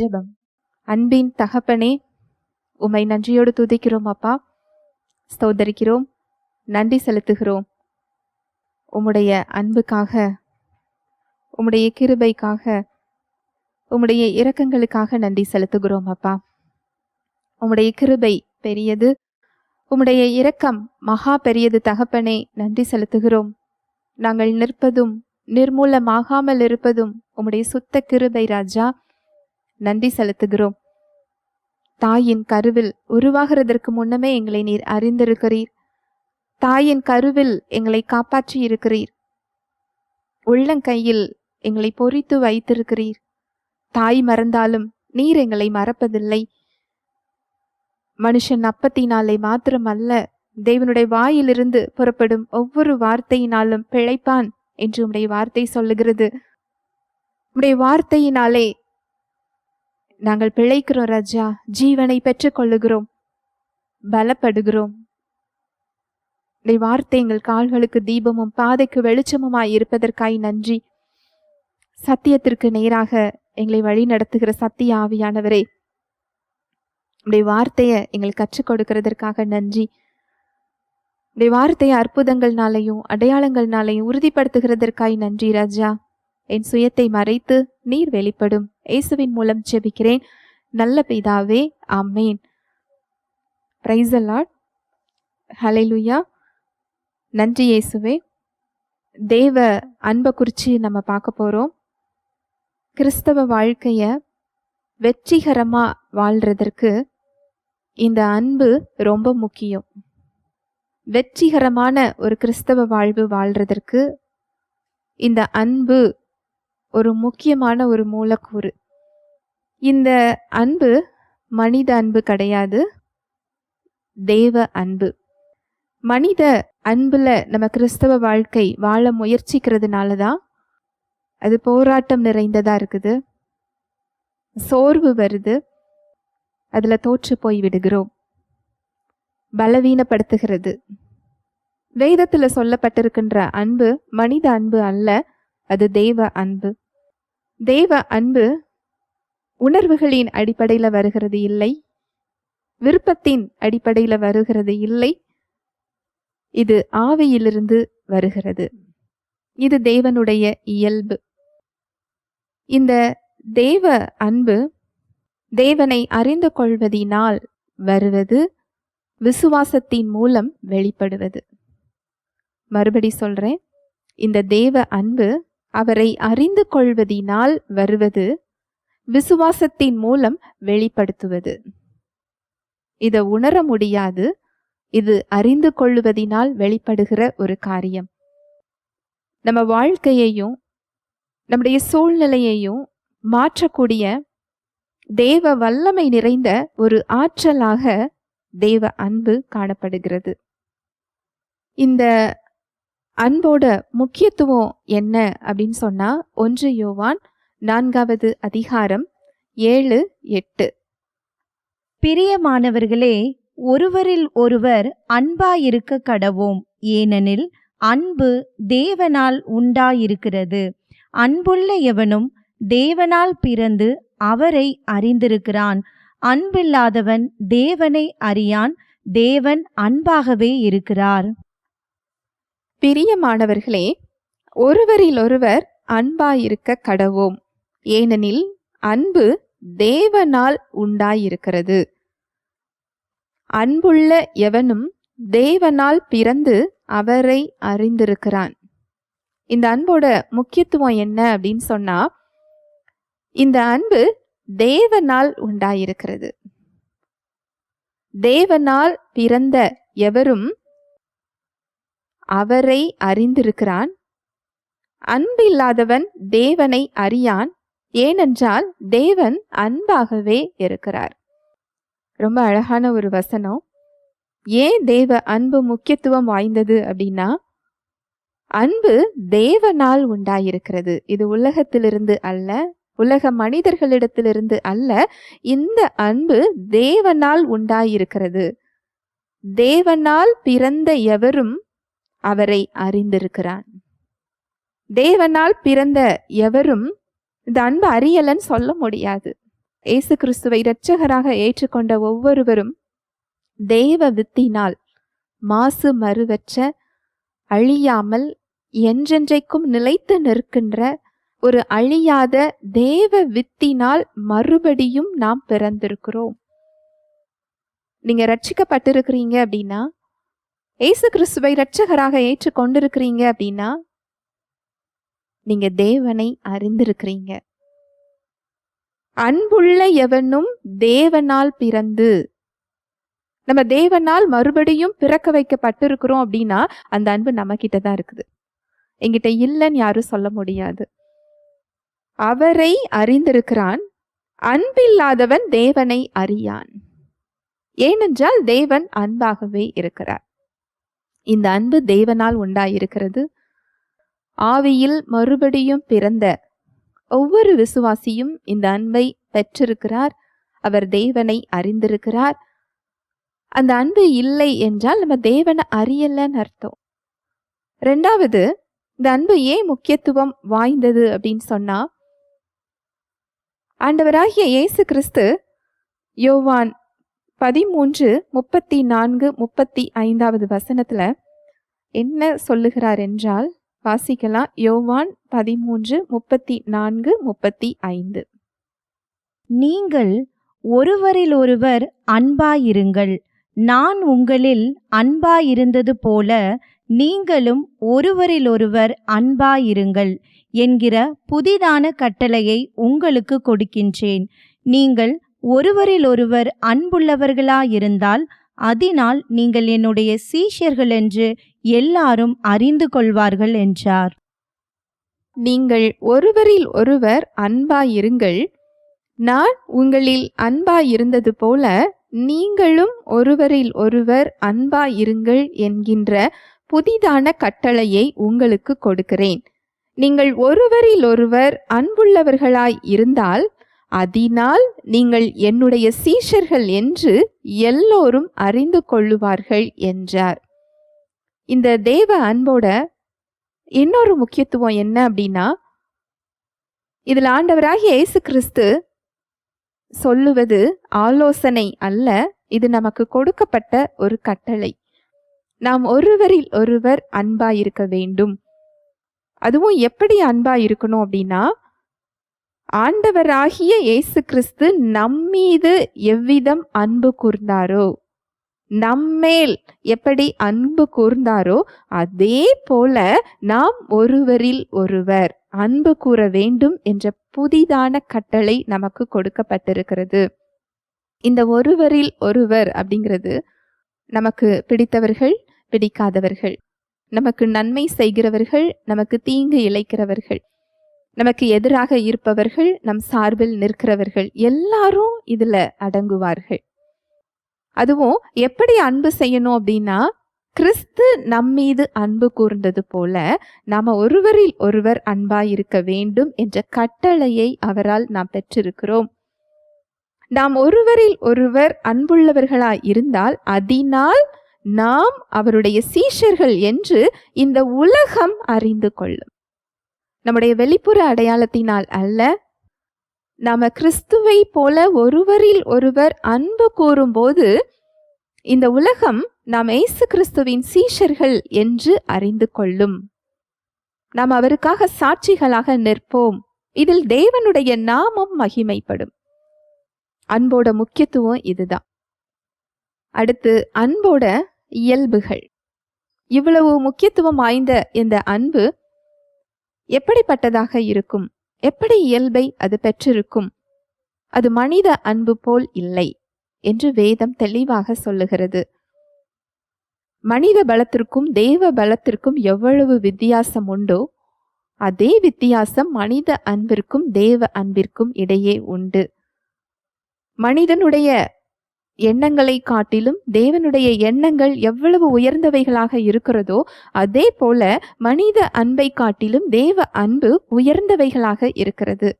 ஜெபம். அன்பின் தகப்பனே உம்மை நன்றியோடு துதிக்கிறோம் அப்பா. ஸ்தோதரிக்கிறோம் நன்றி செலுத்துகிறோம். உம்முடைய அன்புக்காக உம்முடைய கிருபைக்காக உம்முடைய இரக்கங்களுக்காக நன்றி செலுத்துகிறோம் அப்பா. உம்முடைய கிருபை பெரியது உம்முடைய இரக்கம் மகா பெரியது தகப்பனே நன்றி செலுத்துகிறோம். நாங்கள் நிற்பதும் நிர்மூலமாகாமல் இருப்பதும் உம்முடைய சுத்த கிருபை ராஜா. நன்றி செலுத்துகிறோம். தாயின் கருவில் உருவாகிறதற்கு முன்னமே எங்களை நீர் அறிந்திருக்கிறீர். தாயின் கருவில் எங்களை காப்பாற்றி இருக்கிறீர் உள்ளங்கையில் எங்களை பொறித்து வைத்திருக்கிறீர். தாய் மறந்தாலும் நீர் எங்களை மறப்பதில்லை. மனுஷன் அப்பத்தினாலே மாத்திரமல்ல தேவனுடைய வாயிலிருந்து புறப்படும் ஒவ்வொரு வார்த்தையினாலும் பிழைப்பான் என்று உம்முடைய வார்த்தை சொல்லுகிறது. உம்முடைய வார்த்தையினாலே நாங்கள் பிழைக்கிறோம் ராஜா. ஜீவனை பெற்றுக்கொள்ளுகிறோம். பலப்படுகிறோம். இந்த வார்த்தை எங்கள் கால்களுக்கு தீபமும் பாதைக்கு வெளிச்சமுமாய் இருப்பதற்காய் நன்றி. சத்தியத்திற்கு நேராக எங்களை வழி நடத்துகிற சத்திய ஆவியானவரே. உடைய வார்த்தையை எங்களுக்கு கற்றுக் கொடுக்கிறதற்காக நன்றி. உடைய வார்த்தையை அற்புதங்கள்னாலையும் அடையாளங்கள்னாலையும் உறுதிப்படுத்துகிறதற்காய் நன்றி ராஜா. என் சுயத்தை மறைத்து நீர் வெளிப்படும். இயேசுவின் மூலம் ஜெபிக்கிறேன். நல்ல பிதாவே ஆமேன். பிரைஸ் அலாட் ஹalleluya நன்றி இயேசுவே. தேவ அன்பை குறித்து நம்ம பார்க்க போகிறோம் கிறிஸ்தவ வாழ்க்கையை வெற்றிகரமாக வாழ்கிறதற்கு இந்த அன்பு ரொம்ப முக்கியம். வெற்றிகரமான ஒரு கிறிஸ்தவ வாழ்வு வாழ்கிறதற்கு இந்த அன்பு ஒரு முக்கியமான ஒரு மூலக்கூறு. இந்த அன்பு மனித அன்பு கிடையாது தேவ அன்பு. மனித அன்புல நம்ம கிறிஸ்தவ வாழ்க்கை வாழ முயற்சிக்கிறதுனால தான் அது போராட்டம் நிறைந்ததா இருக்குது. சோர்வு வருது அதில் தோற்று போய் விடுகிறோம். பலவீனப்படுத்துகிறது. வேதத்தில் சொல்லப்பட்டிருக்கின்ற அன்பு மனித அன்பு அல்ல அது தெய்வ அன்பு. தெய்வ அன்பு உணர்வுகளின் அடிப்படையில் வருகிறது இல்லை. விருப்பத்தின் அடிப்படையில் வருகிறது இல்லை. இது ஆவியிலிருந்து வருகிறது. இது தேவனுடைய இயல்பு. இந்த தேவ அன்பு தேவனை அறிந்து கொள்வதினால் வருவது விசுவாசத்தின் மூலம் வெளிப்படுவது. மறுபடி சொல்றேன். இந்த தேவ அன்பு அவரை அறிந்து கொள்வதினால் வருவது விசுவாசத்தின் மூலம் வெளிப்படுத்துவது. இதை உணர முடியாது. இது அறிந்து கொள்வதினால் வெளிப்படுகிற ஒரு காரியம். நம்ம வாழ்க்கையையும் நம்முடைய சூழ்நிலையையும் மாற்றக்கூடிய தேவ வல்லமை நிறைந்த ஒரு ஆற்றலாக தேவ அன்பு காணப்படுகிறது. இந்த அன்போட முக்கியத்துவம் என்ன அப்படின்னு சொன்னால் ஒன்று யோவான் நான்காவது அதிகாரம் ஏழு எட்டு. பிரியமானவர்களே ஒருவரில் ஒருவர் அன்பாயிருக்க கடவோம். ஏனெனில் அன்பு தேவனால் உண்டாயிருக்கிறது. அன்புள்ள எவனும் தேவனால் பிறந்து அவரை அறிந்திருக்கிறான். அன்பில்லாதவன் தேவனை அறியான். தேவன் அன்பாகவே இருக்கிறார். பிரியமானவர்களே ஒருவரில் ஒருவர் அன்பாயிருக்க கடவோம். ஏனெனில் அன்பு தேவனால் உண்டாயிருக்கிறது. அன்புள்ள எவனும் தேவனால் பிறந்து அவரை அறிந்திருக்கிறான். இந்த அன்போட முக்கியத்துவம் என்ன அப்படின்னு சொன்னா இந்த அன்பு தேவனால் உண்டாயிருக்கிறது. தேவனால் பிறந்த எவரும் அவரை அறிந்திருக்கிறான். அன்பில்லாதவன் தேவனை அறியான். ஏனென்றால் தேவன் அன்பாகவே இருக்கிறார். ரொம்ப அழகான ஒரு வசனம். ஏன் தேவ அன்பு முக்கியத்துவம் வாய்ந்தது அப்படின்னா அன்பு தேவனால் உண்டாயிருக்கிறது. இது உலகத்திலிருந்து அல்ல உலக மனிதர்களிடத்திலிருந்து அல்ல இந்த அன்பு தேவனால் உண்டாயிருக்கிறது. தேவனால் பிறந்த எவரும் அவரை அறிந்திருக்கிறான். தேவனால் பிறந்த எவரும் இந்த அன்பு அறியலன்னு சொல்ல முடியாது. இயேசு கிறிஸ்துவை இரட்சகராக ஏற்றுக்கொண்ட ஒவ்வொருவரும் தேவ வித்தினால் மாசு மறுவற்ற அழியாமல் என்றென்றைக்கும் நிலைத்து நிற்கின்ற ஒரு அழியாத தேவ வித்தினால் மறுபடியும் நாம் பிறந்திருக்கிறோம். நீங்க ரட்சிக்கப்பட்டிருக்கிறீங்க அப்படின்னா இயேசு கிறிஸ்துவை இரட்சகராக ஏற்றுக்கொண்டிருக்கிறீங்க அப்படின்னா நீங்க தேவனை அறிந்திருக்கிறீங்க. அன்புள்ள எவனும் தேவனால் பிறந்து நம்ம தேவனால் மறுபடியும் பிறக்க வைக்கப்பட்டிருக்கிறோம் அப்படின்னா அந்த அன்பு நம்ம கிட்ட தான் இருக்குது. என்கிட்ட இல்லைன்னு யாரும் சொல்ல முடியாது. அவரை அறிந்திருக்கிறான் அன்பில்லாதவன் தேவனை அறியான். ஏனென்றால் தேவன் அன்பாகவே இருக்கிறார். இந்த அன்பு தேவனால் உண்டாயிருக்கிறது. ஆவியில் மறுபடியும் பிறந்த ஒவ்வொரு விசுவாசியும் இந்த அன்பை பெற்றிருக்கிறார். அவர் தேவனை அறிந்திருக்கிறார். அந்த அன்பு இல்லை என்றால் நம்ம தேவனை அறியலன்னு அர்த்தம். ரெண்டாவது இந்த அன்பு ஏன் முக்கியத்துவம் வாய்ந்தது அப்படின்னு சொன்னா ஆண்டவராகிய இயேசு கிறிஸ்து யோவான் பதிமூன்று முப்பத்தி நான்கு முப்பத்தி ஐந்தாவது வசனத்தில் என்ன சொல்லுகிறார் என்றால் வாசிக்கலாம். யோவான் பதிமூன்று முப்பத்தி நான்கு முப்பத்தி ஐந்து நீங்கள் ஒருவரில் ஒருவர் அன்பாயிருங்கள். நான் உங்களில் அன்பாயிருந்தது போல நீங்களும் ஒருவரில் ஒருவர் அன்பாயிருங்கள் என்கிற புதிதான கட்டளையை உங்களுக்கு கொடுக்கின்றேன். நீங்கள் ஒருவரில் ஒருவர் அன்புள்ளவர்களாயிருந்தால் அதனால் நீங்கள் என்னுடைய சீஷர்கள் என்று எல்லாரும் அறிந்து கொள்வார்கள் என்றார். நீங்கள் ஒருவரில் ஒருவர் அன்பாயிருங்கள். நான் உங்களில் அன்பாயிருந்தது போல நீங்களும் ஒருவரில் ஒருவர் அன்பாயிருங்கள் என்கின்ற புதிதான கட்டளையை உங்களுக்கு கொடுக்கிறேன். நீங்கள் ஒருவரில் ஒருவர் அன்புள்ளவர்களாய் இருந்தால் அதனால் நீங்கள் என்னுடைய சீஷர்கள் என்று எல்லோரும் அறிந்து கொள்ளுவார்கள் என்றார். இந்த தேவ அன்போட இன்னொரு முக்கியத்துவம் என்ன அப்படின்னா இதில் ஆண்டவராகிய இயேசு கிறிஸ்து சொல்லுவது ஆலோசனை அல்ல இது நமக்கு கொடுக்கப்பட்ட ஒரு கட்டளை. நாம் ஒருவரில் ஒருவர் அன்பாயிருக்க வேண்டும். அதுவும் எப்படி அன்பா இருக்கணும் அப்படின்னா ஆண்டவராகிய இயேசு கிறிஸ்து நம்மீது எவ்விதம் அன்பு கூர்ந்தாரோ? நம்மேல் எப்படி அன்பு கூர்ந்தாரோ? அதே போல நாம் ஒருவரில் ஒருவர் அன்பு கூற வேண்டும் என்ற புதிதான கட்டளை நமக்கு கொடுக்கப்பட்டிருக்கிறது. இந்த ஒருவரில் ஒருவர் அப்படிங்கிறது நமக்கு பிடித்தவர்கள் பிடிக்காதவர்கள். நமக்கு நன்மை செய்கிறவர்கள் நமக்கு தீங்கு இழைக்கிறவர்கள். நமக்கு எதிராக இருப்பவர்கள் நம் சார்பில் நிற்கிறவர்கள் எல்லாரும் இதுல அடங்குவார்கள். அதுவும் எப்படி அன்பு செய்யணும் அப்படின்னா கிறிஸ்து நம்மீது அன்பு கூர்ந்தது போல நாம ஒருவரில் ஒருவர் அன்பாய் இருக்க வேண்டும் என்ற கட்டளையை அவரால் நாம் பெற்றிருக்கிறோம். நாம் ஒருவரில் ஒருவர் அன்புள்ளவர்களாய் இருந்தால் அதனால் நாம் அவருடைய சீஷர்கள் என்று இந்த உலகம் அறிந்து கொள்ளும். நம்முடைய வெளிப்புற அடையாளத்தினால் அல்ல நாம கிறிஸ்துவை போல ஒருவரில் ஒருவர் அன்பு கூறும்போது இந்த உலகம் நாம் இயேசு கிறிஸ்துவின் சீஷர்கள் என்று அறிந்து கொள்ளும். நாம் அவருக்காக சாட்சிகளாக நிற்போம். இதில் தேவனுடைய நாமம் மகிமைப்படும். அன்போட முக்கியத்துவம் இதுதான். அடுத்து அன்போட இயல்புகள். இவ்வளவு முக்கியத்துவம் வாய்ந்த இந்த அன்பு எப்படிப்பட்டதாக இருக்கும்? எப்படி இயல்பை அது பெற்றிருக்கும்? அது மனித அன்பு போல் இல்லை என்று வேதம் தெளிவாக சொல்லுகிறது. மனித பலத்திற்கும் தேவ பலத்திற்கும் எவ்வளவு வித்தியாசம் உண்டோ அதே வித்தியாசம் மனித அன்பிற்கும் தேவ அன்பிற்கும் இடையே உண்டு. மனிதனுடைய எண்ணங்களை காட்டிலும் தேவனுடைய எண்ணங்கள் எவ்வளவு உயர்ந்தவைகளாக இருக்கிறதோ அதே போல மனித அன்பை காட்டிலும் தேவ அன்பு உயர்ந்தவைகளாக இருக்கிறது.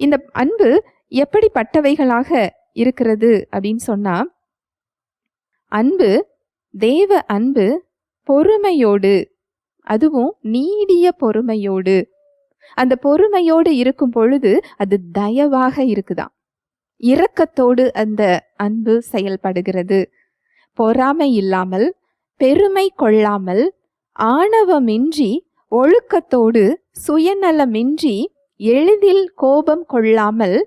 இந்த அன்பு எப்படிப்பட்டவைகளாக இருக்கிறது அப்படின்னு சொன்னா அன்பு தேவ அன்பு பொறுமையோடு அதுவும் நீடிய பொறுமையோடு. அந்த பொறுமையோடு இருக்கும் பொழுது அது தயவாக இருக்குதான் இரக்கத்தோடு அந்த அன்பு செயல்படுகிறது. பொறாமை இல்லாமல் பெருமை கொள்ளாமல் ஆணவமின்றி ஒழுக்கத்தோடு சுயநலமின்றி எளிதில் கோபம் கொள்ளாமல்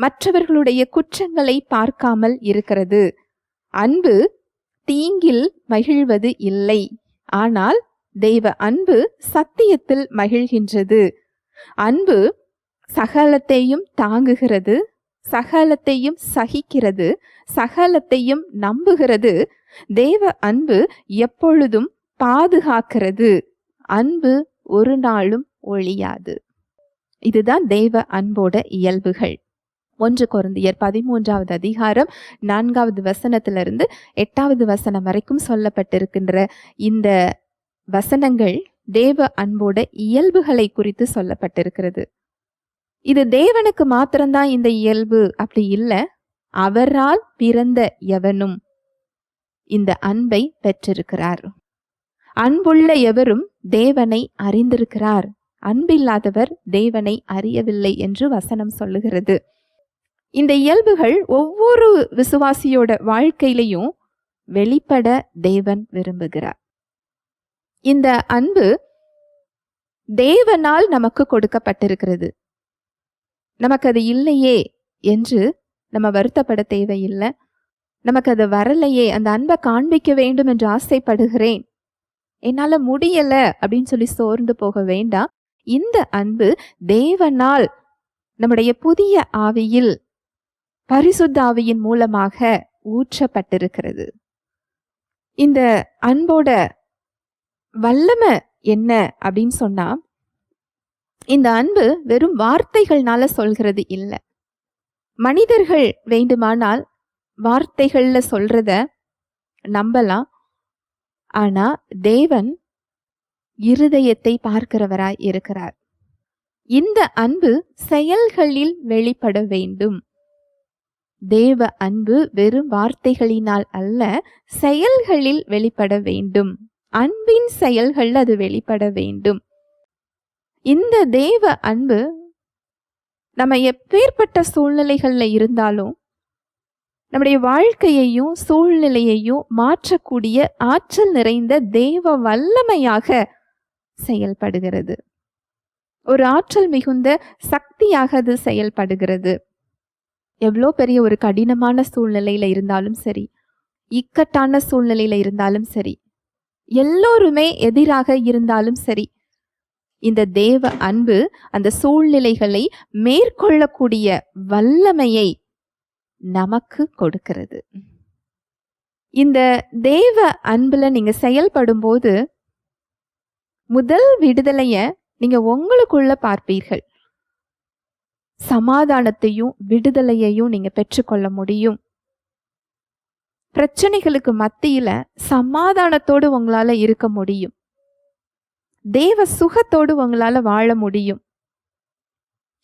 மற்றவர்களுடைய குற்றங்களை பார்க்காமல் இருக்கிறது. அன்பு தீங்கில் மகிழ்வது இல்லை. ஆனால் தெய்வ அன்பு சத்தியத்தில் மகிழ்கின்றது. அன்பு சகலத்தையும் தாங்குகிறது. சகலத்தையும் சகிக்கிறது சகலத்தையும் நம்புகிறது. தேவ அன்பு எப்பொழுதும் பாதுகாக்கிறது. அன்பு ஒரு நாளும் ஒழியாது. இதுதான் தெய்வ அன்போட இயல்புகள். ஒன்று கொருந்தியர் பதிமூன்றாவது அதிகாரம் நான்காவது வசனத்திலிருந்து எட்டாவது வசனம் வரைக்கும் சொல்லப்பட்டிருக்கின்ற இந்த வசனங்கள் தேவ அன்போட இயல்புகளை குறித்து சொல்லப்பட்டிருக்கிறது. இது தேவனுக்கு மாத்திரம்தான் இந்த இயல்பு. அப்படி இல்லை. அவரால் பிறந்த எவனும் இந்த அன்பை பெற்றிருக்கிறார். அன்புள்ள எவரும் தேவனை அறிந்திருக்கிறார். அன்பில்லாதவர் தேவனை அறியவில்லை என்று வசனம் சொல்லுகிறது. இந்த இயல்புகள் ஒவ்வொரு விசுவாசியோட வாழ்க்கையிலையும் வெளிப்பட தேவன் விரும்புகிறார். இந்த அன்பு தேவனால் நமக்கு கொடுக்கப்பட்டிருக்கிறது. நமக்கு அது இல்லையே என்று நம்ம வருத்தப்பட தேவையில்லை. நமக்கு அது வரலையே அந்த அன்பை காண்பிக்க வேண்டும் என்று ஆசைப்படுகிறேன். என்னால் முடியலை அப்படின்னு சொல்லி சோர்ந்து போக வேண்டாம். இந்த அன்பு தேவனால் நம்முடைய புதிய ஆவியில் பரிசுத்த ஆவியின் மூலமாக ஊற்றப்பட்டிருக்கிறது. இந்த அன்போட வல்லமை என்ன அப்படின்னு சொன்னா இந்த அன்பு வெறும் வார்த்தைகள்னால சொல்கிறது இல்லை. மனிதர்கள் வேண்டுமானால் வார்த்தைகளில் சொல்றத நம்பலாம். ஆனா தேவன் இருதயத்தை பார்க்கிறவராய் இருக்கிறார். இந்த அன்பு செயல்களில் வெளிப்பட வேண்டும். தேவ அன்பு வெறும் வார்த்தைகளினால் அல்ல செயல்களில் வெளிப்பட வேண்டும். அன்பின் செயல்கள் அது வெளிப்பட வேண்டும். இந்த தேவ அன்பு நம்ம எப்பேற்பட்ட சூழ்நிலைகளில் இருந்தாலும் நம்முடைய வாழ்க்கையையும் சூழ்நிலையையும் மாற்றக்கூடிய ஆற்றல் நிறைந்த தேவ வல்லமையாக செயல்படுகிறது. ஒரு ஆற்றல் மிகுந்த சக்தியாக அது செயல்படுகிறது. எவ்வளோ பெரிய ஒரு கடினமான சூழ்நிலையில் இருந்தாலும் சரி இக்கட்டான சூழ்நிலையில் இருந்தாலும் சரி எல்லோருமே எதிராக இருந்தாலும் சரி இந்த தேவ அன்பு அந்த சூழ்நிலைகளை மேற்கொள்ளக்கூடிய வல்லமையை நமக்கு கொடுக்கிறது. இந்த தேவ அன்புல நீங்க செயல்படும் போது முதல் விடுதலைய நீங்க உங்களுக்குள்ள பார்ப்பீர்கள். சமாதானத்தையும் விடுதலையையும் நீங்க பெற்றுக்கொள்ள முடியும். பிரச்சனைகளுக்கு மத்தியில சமாதானத்தோடு உங்களால இருக்க முடியும். தேவ சுகத்தோடு உங்களால் வாழ முடியும்.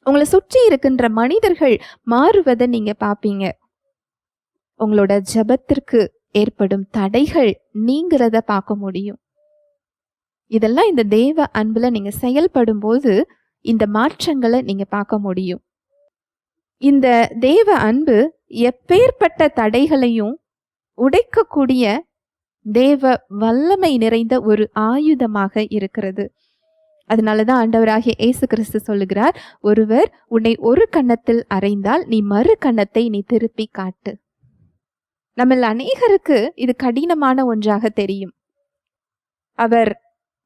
உங்களை சுற்றி இருக்கின்ற மனிதர்கள் மாறுவதை நீங்க பார்ப்பீங்க உங்களோட ஜபத்திற்கு ஏற்படும் தடைகள் நீங்கிறத பார்க்க முடியும். இதெல்லாம் இந்த தேவ அன்புல நீங்க செயல்படும் போது இந்த மாற்றங்களை நீங்க பார்க்க முடியும். இந்த தேவ அன்பு எப்பேற்பட்ட தடைகளையும் உடைக்கக்கூடிய தேவ வல்லமை நிறைந்த ஒரு ஆயுதமாக இருக்கிறது. அதனால தான் ஆண்டவராகிய இயேசு கிறிஸ்து சொல்லுகிறார் ஒருவர் உன்னை ஒரு கன்னத்தில் அறைந்தால் நீ மறு கன்னத்தை நீ திருப்பி காட்டு. நம்மள் அநேகருக்கு இது கடினமான ஒன்றாக தெரியும். அவர்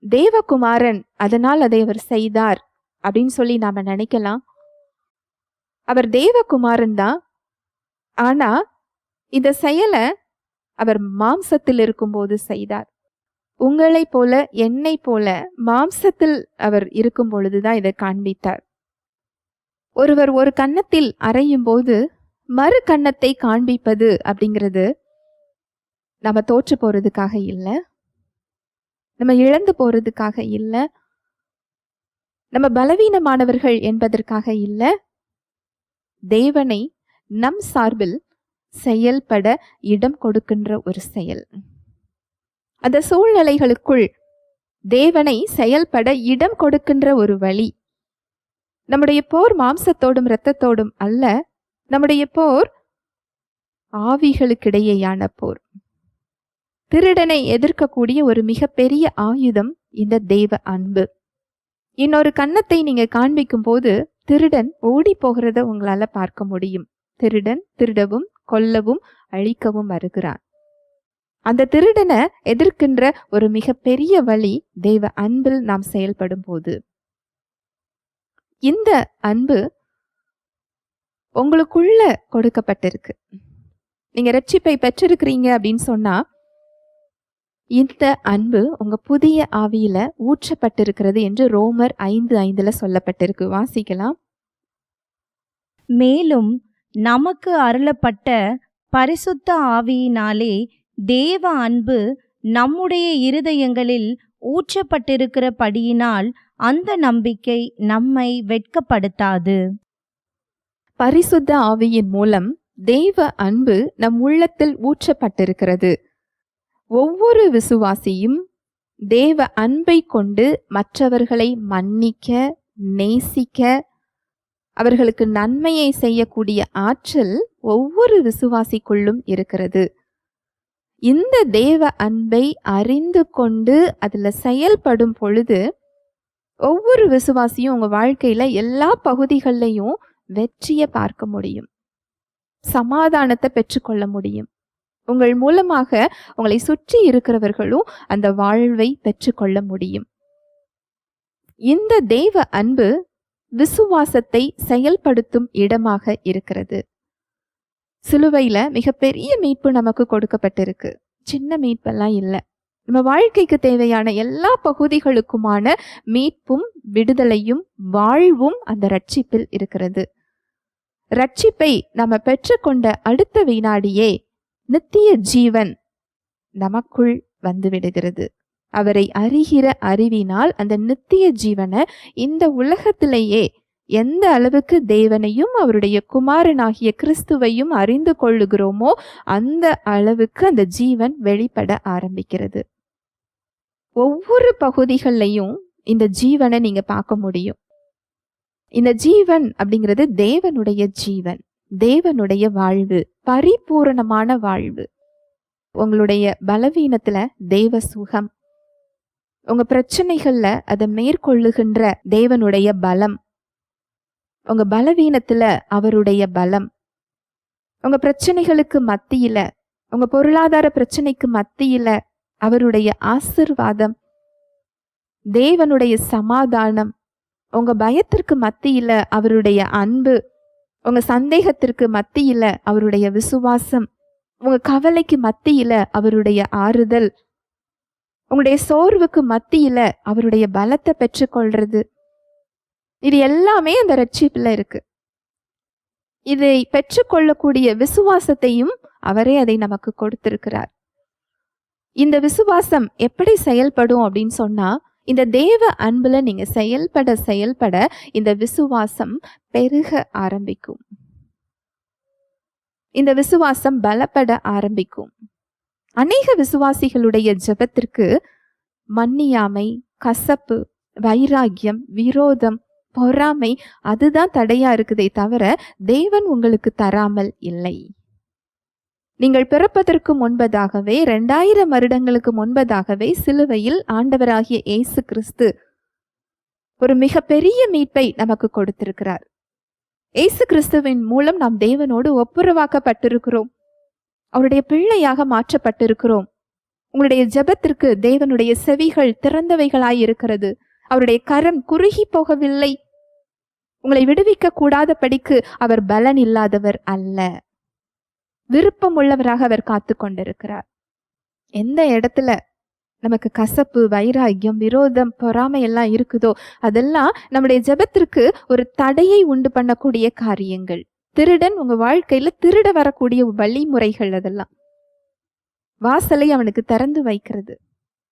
தேவகுமாரன் அதனால் அதை அவர் செய்தார் அப்படின்னு சொல்லி நாம நினைக்கலாம். அவர் தேவகுமாரன் தான். ஆனா இந்த செயலை அவர் மாம்சத்தில் இருக்கும்போது செய்தார். உங்களைப் போல என்னை போல மாம்சத்தில் அவர் இருக்கும் பொழுதுதான் இதை காண்பித்தார். ஒருவர் ஒரு கன்னத்தில் அறையும் போது மறு கன்னத்தை காண்பிப்பது அப்படிங்கிறது நம்ம தோற்று போறதுக்காக இல்லை. நம்ம இழந்து போறதுக்காக இல்லை. நம்ம பலவீனமானவர்கள் என்பதற்காக இல்லை. தேவனை நம் சார்பில் செயல்பட இடம் கொடுக்கின்ற ஒரு செயல். அந்த சூழ்நிலைகளுக்குள் தேவனை செயல்பட இடம் கொடுக்கின்ற ஒரு வழி. நம்முடைய போர் மாம்சத்தோடும் இரத்தத்தோடும் அல்ல நம்முடைய போர் ஆவிகளுக்கிடையேயான போர். திருடனை எதிர்க்கக்கூடிய ஒரு மிகப்பெரிய ஆயுதம் இந்த தெய்வ அன்பு. இன்னொரு கன்னத்தை நீங்க காண்பிக்கும் போது திருடன் ஓடி போகிறத உங்களால பார்க்க முடியும். திருடன் திருடவும் கொல்லவும் அழிக்கவும் வருகிறான் அந்த திருடனை எதிர்க்கின்ற ஒரு மிகப்பெரிய வழி தெய்வ அன்பில் நாம் செயல்படும் போது இந்த அன்பு உங்களுக்குள்ள கொடுக்கப்பட்டிருக்கு. நீங்க ரட்சிப்பை பெற்றிருக்கிறீங்க அப்படின்னு சொன்னா இந்த அன்பு உங்க புதிய ஆவியில ஊற்றப்பட்டிருக்கிறது என்று ரோமர் ஐந்து ஐந்துல சொல்லப்பட்டிருக்கு. வாசிக்கலாம். மேலும் நமக்கு அருளப்பட்ட பரிசுத்த ஆவியினாலே தேவ அன்பு நம்முடைய இருதயங்களில் ஊற்றப்பட்டிருக்கிறபடியினால் அந்த நம்பிக்கை நம்மை வெட்கப்படுத்தாது. பரிசுத்த ஆவியின் மூலம் தெய்வ அன்பு நம் உள்ளத்தில் ஊற்றப்பட்டிருக்கிறது. ஒவ்வொரு விசுவாசியும் தேவ அன்பை கொண்டு மற்றவர்களை மன்னிக்க நேசிக்க அவர்களுக்கு நன்மையை செய்யக்கூடிய ஆற்றல் ஒவ்வொரு விசுவாசிக்குள்ளும் இருக்கிறது. இந்த தேவ அன்பை அறிந்து கொண்டு அதில் செயல்படும் பொழுது ஒவ்வொரு விசுவாசியும் உங்கள் வாழ்க்கையில் எல்லா பகுதிகள்லையும் வெற்றியை பார்க்க முடியும். சமாதானத்தை பெற்றுக்கொள்ள முடியும். உங்கள் மூலமாக உங்களை சுற்றி இருக்கிறவர்களும் அந்த வாழ்வை பெற்றுக்கொள்ள முடியும். இந்த தெய்வ அன்பு விசுவாசத்தை செயல்படுத்தும் இடமாக இருக்கிறது. சிலுவையில் மிகப்பெரிய மீட்பு நமக்கு கொடுக்கப்பட்டிருக்கு. சின்ன மீட்பெல்லாம் இல்லை. நம்ம வாழ்க்கைக்கு தேவையான எல்லா பகுதிகளுக்குமான மீட்பும் விடுதலையும் வாழ்வும் அந்த ரட்சிப்பில் இருக்கிறது. ரட்சிப்பை நம்ம பெற்றுக்கொண்ட அடுத்த வினாடியே நித்திய ஜீவன் நமக்குள் வந்துவிடுகிறது அவரை அறிகிற அறிவினால் அந்த நித்திய ஜீவனை இந்த உலகத்திலேயே எந்த அளவுக்கு தேவனையும் அவருடைய குமாரனாகிய கிறிஸ்துவையும் அறிந்து கொள்ளுகிறோமோ அந்த அளவுக்கு அந்த ஜீவன் வெளிப்பட ஆரம்பிக்கிறது. ஒவ்வொரு பகுதிகள்லையும் இந்த ஜீவனை நீங்க பார்க்க முடியும். இந்த ஜீவன் அப்படிங்கிறது தேவனுடைய ஜீவன் தேவனுடைய வாழ்வு பரிபூரணமான வாழ்வு. உங்களுடைய பலவீனத்துல தேவ சுகம் உங்க பிரச்சனைகள்ல அதை மேற்கொள்ளுகின்ற தேவனுடைய பலம். உங்க பலவீனத்துல அவருடைய பலம். உங்க பிரச்சனைகளுக்கு மத்தியில உங்க பொருளாதார பிரச்சனைக்கு மத்தியில அவருடைய ஆசிர்வாதம் தேவனுடைய சமாதானம் உங்க பயத்திற்கு மத்தியில அவருடைய அன்பு உங்க சந்தேகத்திற்கு மத்தியில அவருடைய விசுவாசம் உங்க கவலைக்கு மத்தியில அவருடைய ஆறுதல் உங்களுடைய சோர்வுக்கு மத்தியில அவருடைய பலத்தை பெற்றுக்கொள்றது. இது எல்லாமே அந்த ரட்சிப்புல இருக்கு. இதை பெற்றுக்கொள்ளக்கூடிய விசுவாசத்தையும் அவரே அதை நமக்கு கொடுத்திருக்கிறார். இந்த விசுவாசம் எப்படி செயல்படும் அப்படின்னு சொன்னா இந்த தேவ அன்புல நீங்க செயல்பட செயல்பட இந்த விசுவாசம் பெருக ஆரம்பிக்கும். இந்த விசுவாசம் பலப்பட ஆரம்பிக்கும். அநேக விசுவாசிகளுடைய ஜெபத்திற்கு மன்னியாமை கசப்பு வைராகியம் விரோதம் பொறாமை அதுதான் தடையா இருக்குதே தவிர தேவன் உங்களுக்கு தராமல் இல்லை. நீங்கள் பிறப்பதற்கு முன்பதாகவே ரெண்டாயிரம் வருடங்களுக்கு முன்பதாகவே சிலுவையில் ஆண்டவராகிய இயேசு கிறிஸ்து ஒரு மிகப்பெரிய மீட்பை நமக்கு கொடுத்திருக்கிறார். இயேசு கிறிஸ்துவின் மூலம் நாம் தேவனோடு ஒப்புரவாக்கப்பட்டிருக்கிறோம். அவருடைய பிள்ளையாக மாற்றப்பட்டிருக்கிறோம். உங்களுடைய ஜெபத்திற்கு தேவனுடைய செவிகள் திறந்தவைகளாய் இருக்கிறது. அவருடைய கரம் குறுகி போகவில்லை. உங்களை விடுவிக்க கூடாத படிக்கு அவர் பலன் இல்லாதவர் அல்ல. விருப்பம் உள்ளவராக அவர் காத்து கொண்டிருக்கிறார். எந்த இடத்துல நமக்கு கசப்பு வைராகியம் விரோதம் பொறாமை எல்லாம் இருக்குதோ அதெல்லாம் நம்முடைய ஜெபத்திற்கு ஒரு தடையை உண்டு பண்ணக்கூடிய காரியங்கள். திருடன் உங்க வாழ்க்கையில திருட வரக்கூடிய வழிமுறைகள் அதெல்லாம். வாசலை அவனுக்கு திறந்து வைக்கிறது.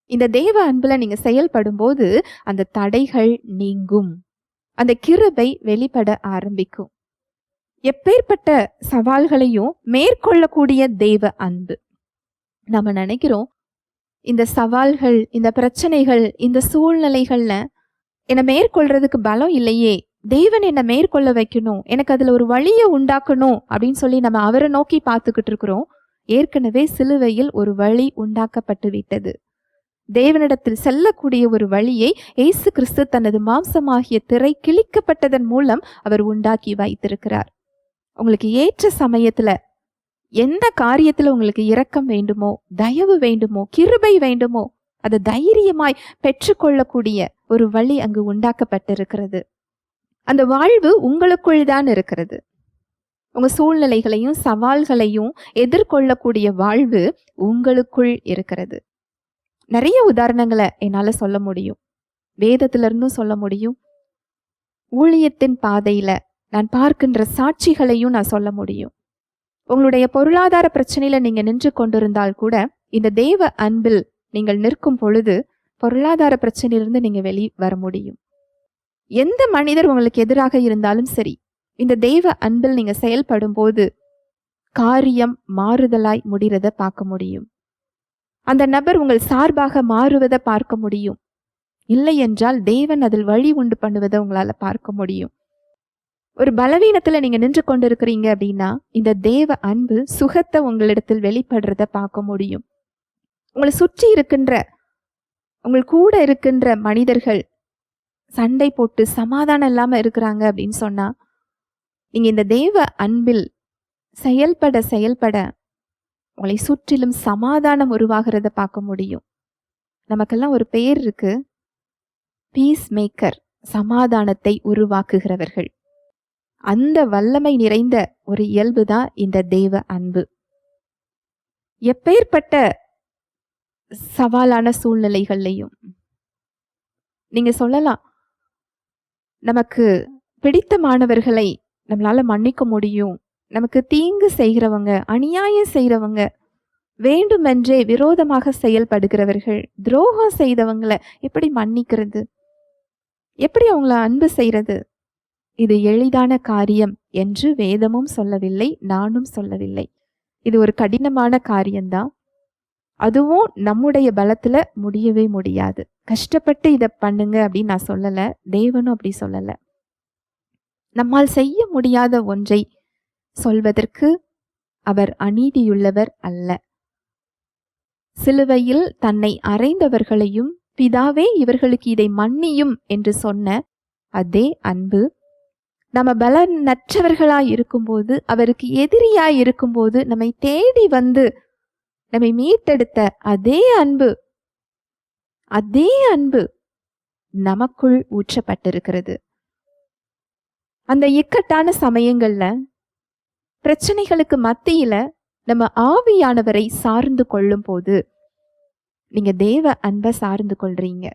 இந்த தேவ அன்புல நீங்க செயல்படும் போது அந்த தடைகள் நீங்கும். அந்த கிருபை வெளிப்பட ஆரம்பிக்கும். எப்பேற்பட்ட சவால்களையும் மேற்கொள்ளக்கூடிய தெய்வ அன்பு. நம்ம நினைக்கிறோம் இந்த சவால்கள் இந்த பிரச்சனைகள் இந்த சூழ்நிலைகள்ல என்னை மேற்கொள்றதுக்கு பலம் இல்லையே தேவன் என்னை மேற்கொள்ள வைக்கணும் எனக்கு அதுல ஒரு வழியை உண்டாக்கணும் அப்படின்னு சொல்லி நம்ம அவரை நோக்கி பார்த்துக்கிட்டு இருக்கிறோம். ஏற்கனவே சிலுவையில் ஒரு வழி உண்டாக்கப்பட்டு விட்டது. தேவனிடத்தில் செல்லக்கூடிய ஒரு வழியை இயேசு கிறிஸ்து தனது மாம்சமாகிய திரை கிழிக்கப்பட்டதன் மூலம் அவர் உண்டாக்கி வைத்திருக்கிறார். உங்களுக்கு ஏற்ற சமயத்துல எந்த காரியத்துல உங்களுக்கு இரக்கம் வேண்டுமோ தயவு வேண்டுமோ கிருபை வேண்டுமோ அதை தைரியமாய் பெற்றுக்கொள்ளக்கூடிய ஒரு வழி அங்கு உண்டாக்கப்பட்டிருக்கிறது. அந்த வாழ்வு உங்களுக்குள் தான் இருக்கிறது. உங்க சூழ்நிலைகளையும் சவால்களையும் எதிர்கொள்ளக்கூடிய வாழ்வு உங்களுக்குள் இருக்கிறது. நிறைய உதாரணங்களை என்னால் சொல்ல முடியும். வேதத்திலிருந்தும் சொல்ல முடியும். ஊழியத்தின் பாதையில நான் பார்க்கின்ற சாட்சிகளையும் நான் சொல்ல முடியும். உங்களுடைய பொருளாதார பிரச்சனையில நீங்க நின்று கொண்டிருந்தால் கூட இந்த தேவ அன்பில் நீங்கள் நிற்கும் பொழுது பொருளாதார பிரச்சனையிலிருந்து நீங்க வெளி வர முடியும். எந்த மனிதர் உங்களுக்கு எதிராக இருந்தாலும் சரி இந்த தெய்வ அன்பில் நீங்க செயல்படும் போது காரியம் மாறுதலாய் முடிகிறத பார்க்க முடியும். அந்த நபர் உங்கள் சார்பாக மாறுவதை பார்க்க முடியும். இல்லை என்றால் தேவன் அதில் வழி உண்டு பண்ணுவதை உங்களால பார்க்க முடியும். ஒரு பலவீனத்துல நீங்க நின்று கொண்டிருக்கிறீங்க அப்படின்னா இந்த தேவ அன்பு சுகத்தை உங்களிடத்தில் வெளிப்படுறத பார்க்க முடியும். உங்களை சுற்றி இருக்கின்ற உங்கள் கூட இருக்கின்ற மனிதர்கள் சண்டை போட்டு சமாதானம் இல்லாமல் இருக்கிறாங்க அப்படின்னு சொன்னால் நீங்கள் இந்த தெய்வ அன்பில் செயல்பட செயல்பட உங்களை சுற்றிலும் சமாதானம் உருவாகிறத பார்க்க முடியும். நமக்கெல்லாம் ஒரு பெயர் இருக்கு. பீஸ் மேக்கர் சமாதானத்தை உருவாக்குகிறவர்கள். அந்த வல்லமை நிறைந்த ஒரு இயல்பு தான் இந்த தெய்வ அன்பு. எப்பேற்பட்ட சவாலான சூழ்நிலைகள்லையும் நீங்க சொல்லலாம் நமக்கு பிடித்த மாணவர்களை நம்மளால் மன்னிக்க முடியும். நமக்கு தீங்கு செய்கிறவங்க அநியாயம் செய்கிறவங்க வேண்டுமென்றே விரோதமாக செயல்படுகிறவர்கள் துரோகம் செய்தவங்களை எப்படி மன்னிக்கிறது? எப்படி அவங்கள அன்பு செய்கிறது? இது எளிதான காரியம் என்று வேதமும் சொல்லவில்லை நானும் சொல்லவில்லை. இது ஒரு கடினமான காரியம்தான். அதுவும் நம்முடைய பலத்தில் முடியவே முடியாது. கஷ்டப்பட்டு இதை பண்ணுங்க அப்படின்னு நான் சொல்லலை. தேவனும் அப்படி சொல்லலை. நம்மால் செய்ய முடியாத ஒன்றை சொல்வதற்கு அவர் அநீதியுள்ளவர் அல்ல. சிலுவையில் தன்னை அறைந்தவர்களையும் பிதாவே இவர்களுக்கு இதை மன்னியும் என்று சொன்ன அதே அன்பு நம்ம பலனற்றவர்களாய் இருக்கும்போது அவருக்கு எதிரியாய் இருக்கும்போது நம்மை தேடி வந்து நம்மை மீட்டெடுத்த அதே அன்பு அதே அன்பு நமக்குள் ஊற்றப்பட்டிருக்கிறது. அந்த இக்கட்டான சமயங்கள்ல பிரச்சனைகளுக்கு மத்தியில நம்ம ஆவியானவரை சார்ந்து கொள்ளும் போது நீங்க தேவ அன்பை சார்ந்து கொள்றீங்க.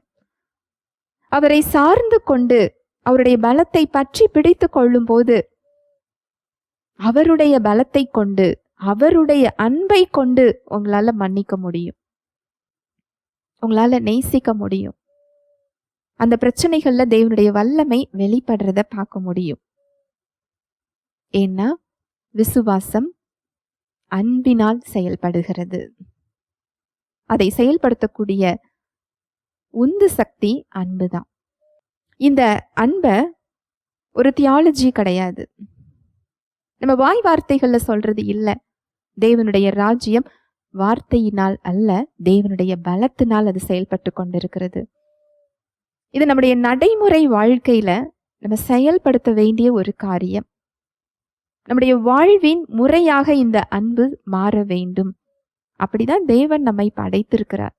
அவரை சார்ந்து கொண்டு அவருடைய பலத்தை பற்றி பிடித்து கொள்ளும் போது அவருடைய பலத்தை கொண்டு அவருடைய அன்பை கொண்டு உங்களால மன்னிக்க முடியும். உங்களால நேசிக்க முடியும். அந்த பிரச்சனைகள்ல தேவனுடைய வல்லமை வெளிப்படுறத பார்க்க முடியும். ஏன்னா விசுவாசம் அன்பினால் செயல்படுகிறது. அதை செயல்படுத்தக்கூடிய உந்து சக்தி அன்புதான். இந்த அன்பை ஒரு தியாலஜி கிடையாது. நம்ம வாய் வார்த்தைகளில் சொல்றது இல்லை. தேவனுடைய ராஜ்யம் வார்த்தையினால் அல்ல தேவனுடைய பலத்தினால் அது செயல்பட்டு கொண்டிருக்கிறது. இது நம்முடைய நடைமுறை வாழ்க்கையில நம்ம செயல்படுத்த வேண்டிய ஒரு காரியம். நம்முடைய வாழ்வின் முறையாக இந்த அன்பு மாற வேண்டும். அப்படிதான் தேவன் நம்மை படைத்திருக்கிறார்.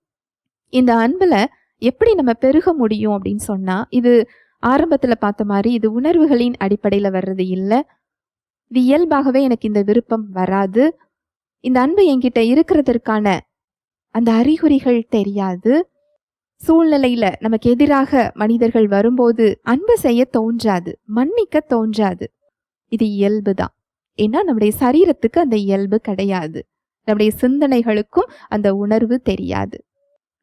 இந்த அன்புல எப்படி நம்ம பெருக முடியும் அப்படின்னு சொன்னா இது ஆரம்பத்துல பார்த்த மாதிரி இது உணர்வுகளின் அடிப்படையில வர்றது இல்லை. இது இயல்பாகவே எனக்கு இந்த விருப்பம் வராது. இந்த அன்பு என்கிட்ட இருக்கிறதற்கான அந்த அறிகுறிகள் தெரியாது. சூழ்நிலையில நமக்கு எதிராக மனிதர்கள் வரும்போது அன்பு செய்ய தோன்றாது மன்னிக்க தோன்றாது. இது இயல்பு தான் ஏன்னா நம்முடைய சரீரத்துக்கு அந்த இயல்பு கிடையாது. நம்முடைய சிந்தனைகளுக்கும் அந்த உணர்வு தெரியாது.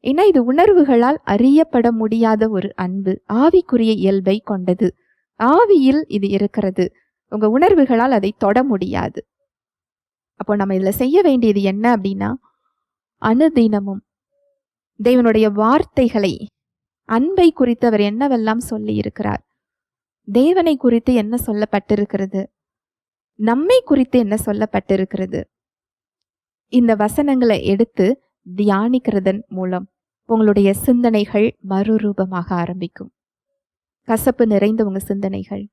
ஏன்னா இது உணர்வுகளால் அறியப்பட முடியாத ஒரு அன்பு ஆவிக்குரிய இயல்பை கொண்டது. ஆவியில் இது இருக்கிறது. உங்க உணர்வுகளால் அதை தொட முடியாது. அப்போ நம்ம இதில் செய்ய வேண்டியது என்ன அப்படின்னா அனுதினமும் தேவனுடைய வார்த்தைகளை அன்பை குறித்து அவர் என்னவெல்லாம் சொல்லி இருக்கிறார்? தேவனை குறித்து என்ன சொல்லப்பட்டிருக்கிறது? நம்மை குறித்து என்ன சொல்லப்பட்டிருக்கிறது? இந்த வசனங்களை எடுத்து தியானிக்கிறதன் மூலம் உங்களுடைய சிந்தனைகள் மறுரூபமாக ஆரம்பிக்கும். கசப்பு நிறைந்த உங்க சிந்தனைகள்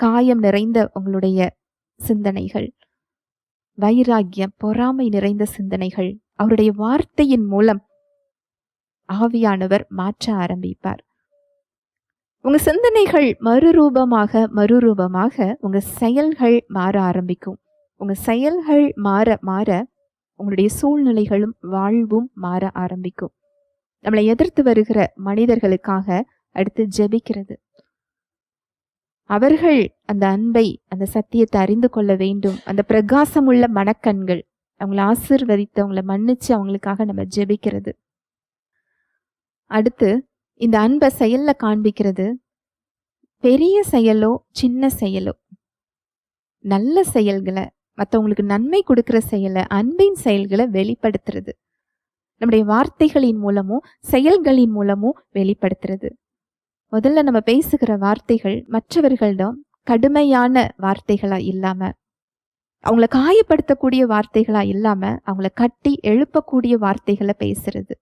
காயம் நிறைந்த உங்களுடைய சிந்தனைகள் வைராக்கியம் பொறாமை நிறைந்த சிந்தனைகள் அவருடைய வார்த்தையின் மூலம் ஆவியானவர் மாற்ற ஆரம்பிப்பார். உங்க சிந்தனைகள் மறுரூபமாக மறுரூபமாக உங்க செயல்கள் மாற ஆரம்பிக்கும். உங்க செயல்கள் மாற மாற உங்களுடைய சூழ்நிலைகளும் வாழ்வும் மாற ஆரம்பிக்கும். நம்மளை எதிர்த்து வருகிற மனிதர்களுக்காக அடுத்து ஜெபிக்கிறது. அவர்கள் அந்த அன்பை அந்த சத்தியத்தை அறிந்து கொள்ள வேண்டும். அந்த பிரகாசமுள்ள மனக்கண்கள் அவங்களை ஆசிர்வதித்து அவங்களை மன்னிச்சு அவங்களுக்காக நம்ம ஜெபிக்கிறது. அடுத்து இந்த அன்பை செயல்ல காண்பிக்கிறது. பெரிய செயலோ சின்ன செயலோ. நல்ல செயல்களை மற்றவங்களுக்கு நன்மை கொடுக்கிற செயலை அன்பின் செயல்களை வெளிப்படுத்துறது. நம்முடைய வார்த்தைகளின் மூலமும் செயல்களின் மூலமும் வெளிப்படுத்துறது. முதல்ல நம்ம பேசுகிற வார்த்தைகள் மற்றவர்களிடம் கடுமையான வார்த்தைகளாக இல்லாமல் அவங்கள காயப்படுத்தக்கூடிய வார்த்தைகளாக இல்லாமல் அவங்கள கட்டி எழுப்பக்கூடிய வார்த்தைகளை பேசுறது.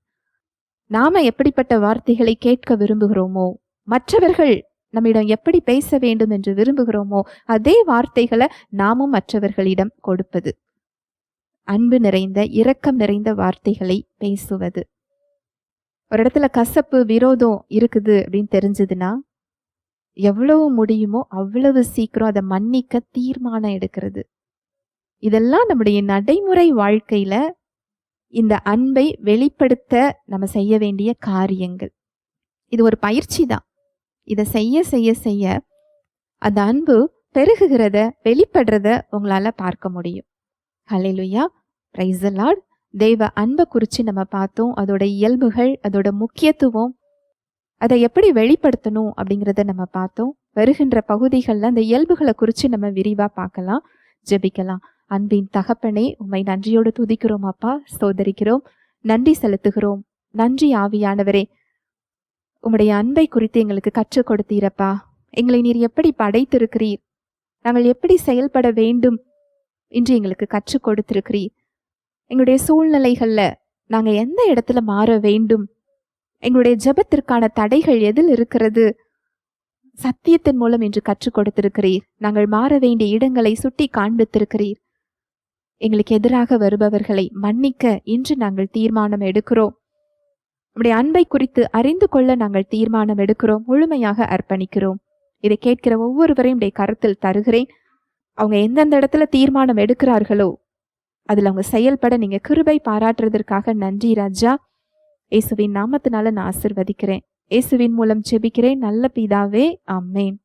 நாம் எப்படிப்பட்ட வார்த்தைகளை கேட்க விரும்புகிறோமோ மற்றவர்கள் நம்மிடம் எப்படி பேச வேண்டும் என்று விரும்புகிறோமோ அதே வார்த்தைகளை நாமும் மற்றவர்களிடம் கொடுப்பது. அன்பு நிறைந்த இரக்கம் நிறைந்த வார்த்தைகளை பேசுவது. ஒரு இடத்துல கசப்பு விரோதம் இருக்குது அப்படின்னு தெரிஞ்சதுன்னா எவ்வளவு முடியுமோ அவ்வளவு சீக்கிரம் அதை மன்னிக்க தீர்மானம் எடுக்கிறது. இதெல்லாம் நம்முடைய நடைமுறை வாழ்க்கையில இந்த அன்பை வெளிப்படுத்த நம்ம செய்ய வேண்டிய காரியங்கள். இது ஒரு பயிற்சி தான். இதை செய்ய செய்ய செய்ய அந்த அன்பு பெருகுகிறத வெளிப்படுறத உங்களால பார்க்க முடியும். ஹalleluya பிரைஸ் லார்ட் தெய்வ அன்பை குறித்து நம்ம பார்த்தோம் அதோட இயல்புகள் அதோட முக்கியத்துவம் அதை எப்படி வெளிப்படுத்தணும் அப்படிங்கிறத நம்ம பார்த்தோம். வருகின்ற பகுதிகளில் அந்த இயல்புகளை குறித்து நம்ம விரிவாக பார்க்கலாம் ஜெபிக்கலாம். அன்பின் தகப்பனே உம்மை நன்றியோடு துதிக்கிறோம் அப்பா சோதரிக்கிறோம் நன்றி செலுத்துகிறோம். நன்றி ஆவியானவரே. உம்முடைய அன்பை குறித்து எங்களுக்கு கற்றுக் கொடுத்தீரப்பா. எங்களை நீர் எப்படி படைத்திருக்கிறீர்? நாங்கள் எப்படி செயல்பட வேண்டும்? என்று எங்களுக்கு கற்றுக் கொடுத்திருக்கிறீர். எங்களுடைய சூழ்நிலைகளில் நாங்கள் எந்த இடத்துல மாற வேண்டும்? எங்களுடைய ஜெபத்திற்கான தடைகள் எதில் இருக்கிறது? சத்தியத்தின் மூலம் இன்று கற்றுக் கொடுத்திருக்கிறீர். நாங்கள் மாற வேண்டிய இடங்களை சுட்டி காண்பித்திருக்கிறீர். எங்களுக்கு எதிராக வருபவர்களை மன்னிக்க இன்று நாங்கள் தீர்மானம் எடுக்கிறோம். உங்களுடைய அன்பை குறித்து அறிந்து கொள்ள நாங்கள் தீர்மானம் எடுக்கிறோம். முழுமையாக அர்ப்பணிக்கிறோம். இதை கேட்கிற ஒவ்வொருவரையும் உடைய கருத்தில் தருகிறேன். அவங்க எந்தெந்த இடத்துல தீர்மானம் எடுக்கிறார்களோ அதில் அவங்க செயல்பட நீங்கள் கிருபை பாராட்டுறதற்காக நன்றி ராஜா. இயேசுவின் நாமத்தினால நான் ஆசிர்வதிக்கிறேன். இயேசுவின் மூலம் ஜெபிக்கிறேன். நல்ல பிதாவே அம்மேன்